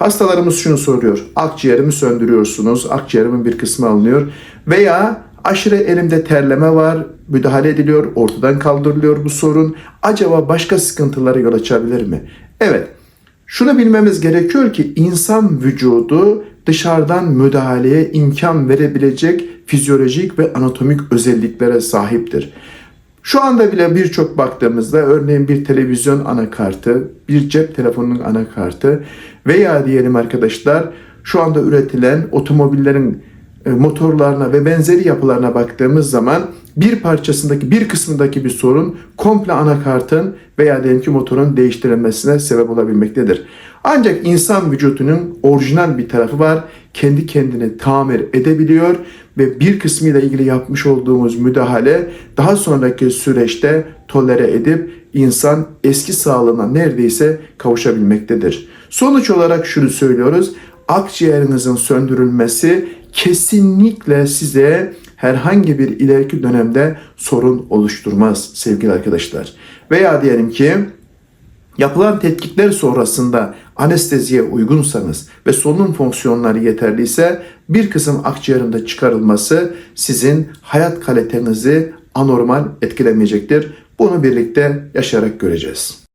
hastalarımız şunu soruyor. Akciğerimi söndürüyorsunuz. Akciğerimin bir kısmı alınıyor. Veya aşırı elimde terleme var. Müdahale ediliyor. Ortadan kaldırılıyor bu sorun. Acaba başka sıkıntılara yol açabilir mi? Evet. Şunu bilmemiz gerekiyor ki insan vücudu dışarıdan müdahaleye imkan verebilecek fizyolojik ve anatomik özelliklere sahiptir. Şu anda bile birçok baktığımızda örneğin bir televizyon anakartı, bir cep telefonunun anakartı veya diyelim arkadaşlar şu anda üretilen otomobillerin e, motorlarına ve benzeri yapılarına baktığımız zaman bir parçasındaki bir kısmındaki bir sorun komple anakartın veya diyelim ki motorun değiştirilmesine sebep olabilmektedir. Ancak insan vücudunun orijinal bir tarafı var. Kendi kendini tamir edebiliyor ve bir kısmıyla ilgili yapmış olduğumuz müdahale daha sonraki süreçte tolere edip insan eski sağlığına neredeyse kavuşabilmektedir. Sonuç olarak şunu söylüyoruz. Akciğerinizin söndürülmesi kesinlikle size herhangi bir ileriki dönemde sorun oluşturmaz sevgili arkadaşlar. Veya diyelim ki Yapılan tetkikler sonrasında anesteziye uygunsanız ve solunum fonksiyonları yeterliyse bir kısım akciğerinde çıkarılması sizin hayat kalitenizi anormal etkilemeyecektir. Bunu birlikte yaşayarak göreceğiz.